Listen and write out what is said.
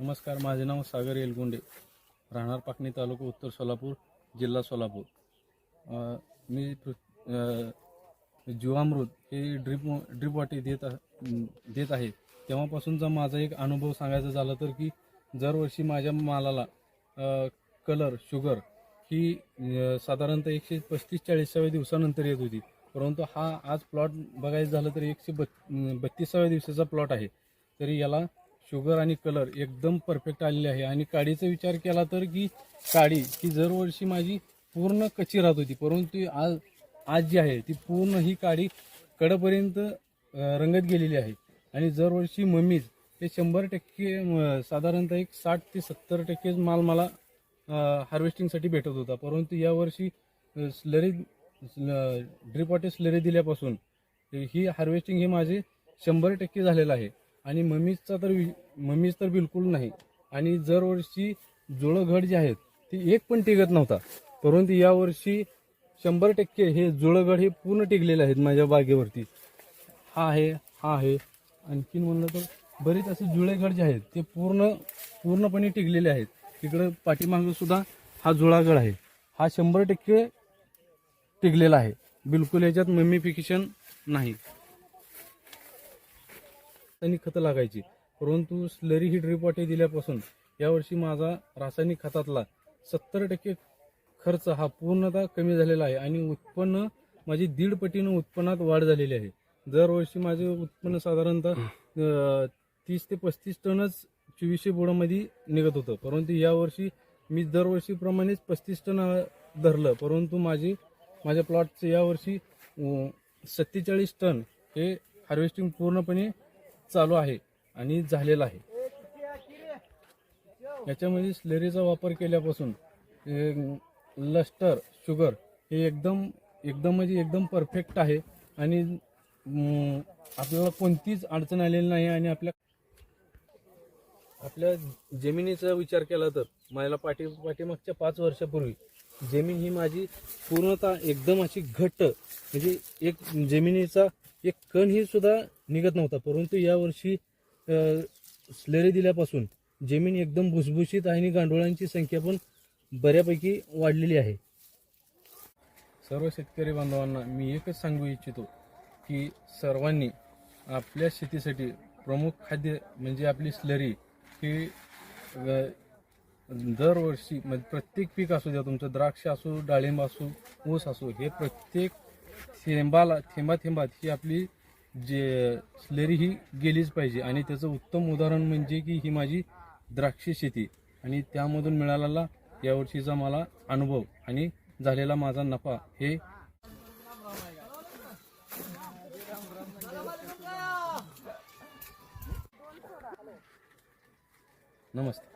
नमस्कार माझे नाव सागर येलगुंडे. राहणार पाकणी तालुका उत्तर सोलापूर जिल्हा सोलापूर. मी पृ- जीवामृत हे ड्रीप ड्रीप वाटे देत देत आहे. तेव्हापासूनचा माझा एक अनुभव सांगायचा झाला तर की दरवर्षी माझ्या मालाला कलर शुगर ही साधारणतः एकशे पस्तीस चाळीसाव्या दिवसानंतर येत होती. परंतु हा आज प्लॉट बघायचं झालं तर एकशे बत् बत्तीसाव्या दिवसाचा प्लॉट आहे. तरी याला शुगर आणि कलर एकदम परफेक्ट आलेले आहे. आणि काडीचा विचार केला तर की काडी ही दरवर्षी माझी पूर्ण कच्ची राहत होती. परंतु आज आज जी आहे ती पूर्ण ही काडी कडपर्यंत रंगत गेलेली आहे. आणि दरवर्षी मम्मीज हे शंभर टक्के म, साधारणतः एक साठ ते सत्तर टक्केच माल मला हार्वेस्टिंगसाठी भेटत होता. परंतु यावर्षी स्लरी ड्रिपॉटे वॉटर स्लरी दिल्यापासून ही हार्वेस्टिंग हे माझे शंभर टक्के झालेलं आहे. आणि मम्मीजचा तर वि- मम्मीज तर बिलकुल नाही. आणि दरवर्षी जुळं जे आहेत ते एक पण टिकत नव्हता. परंतु यावर्षी शंभर टक्के हे जुळंगड हे पूर्ण टिकलेले आहेत माझ्या बागेवरती. हा आहे हा आहे. आणखीन म्हणलं तर बरेच असे जुळेगड जे आहेत ते पूर्ण पूर्णपणे टिकलेले आहेत. तिकडं पाठीमागं सुद्धा हा जुळागड आहे. हा शंभर टक्के टिकलेला आहे. बिलकुल याच्यात मम्मीफिकेशन नाही. रासायनिक खतं लागायची. परंतु स्लरी ही ड्रिप वाटे दिल्यापासून यावर्षी माझा रासायनिक खतातला सत्तर टक्के खर्च हा पूर्णतः कमी झालेला आहे आणि उत्पन्न माझी दीड पटीनं उत्पन्नात वाढ झालेली आहे. दरवर्षी माझे उत्पन्न साधारणतः तीस ते पस्तीस टनच चोवीसशे बोडामध्ये निघत होतं. परंतु यावर्षी मी दरवर्षीप्रमाणेच पस्तीस टन धरलं. परंतु माझी माझ्या प्लॉटचं यावर्षी सत्तेचाळीस टन हे हार्वेस्टिंग पूर्णपणे चालू आहे आणि झालेला आहे. याच्यामध्ये स्लेरीचा वापर केल्यापासून लस्टर शुगर हे एकदम एकदम म्हणजे एकदम परफेक्ट आहे आणि आपल्याला कोणतीच अडचण आलेली नाही आणि आपल्या आपल्या जमिनीचा विचार केला तर मला पाठी पाठीमागच्या पाच वर्षापूर्वी जमीन ही माझी पूर्णतः एकदम अशी घट्ट म्हणजे एक जमिनीचा एक कण ही सुद्धा निघत नव्हता. परंतु यावर्षी स्लेरी दिल्यापासून जमीन एकदम भुसभुशीत आहे आणि गांडोळांची संख्या पण बऱ्यापैकी वाढलेली आहे. सर्व शेतकरी बांधवांना मी एकच सांगू इच्छितो की सर्वांनी आपल्या शेतीसाठी प्रमुख खाद्य म्हणजे आपली स्लरी ही दरवर्षी म्हणजे प्रत्येक पीक असू द्या तुमचं द्राक्ष असो डाळिंब असो ऊस असो हे प्रत्येक थेंबाला थेंबा थेंबात ही आपली जे स्लरी ही गेलीच पाहिजे. आणि त्याचं उत्तम उदाहरण म्हणजे की ही माझी द्राक्ष शेती. आणि त्यामधून मिळालेला यावर्षीचा मला अनुभव आणि झालेला माझा नफा हे नमस्ते.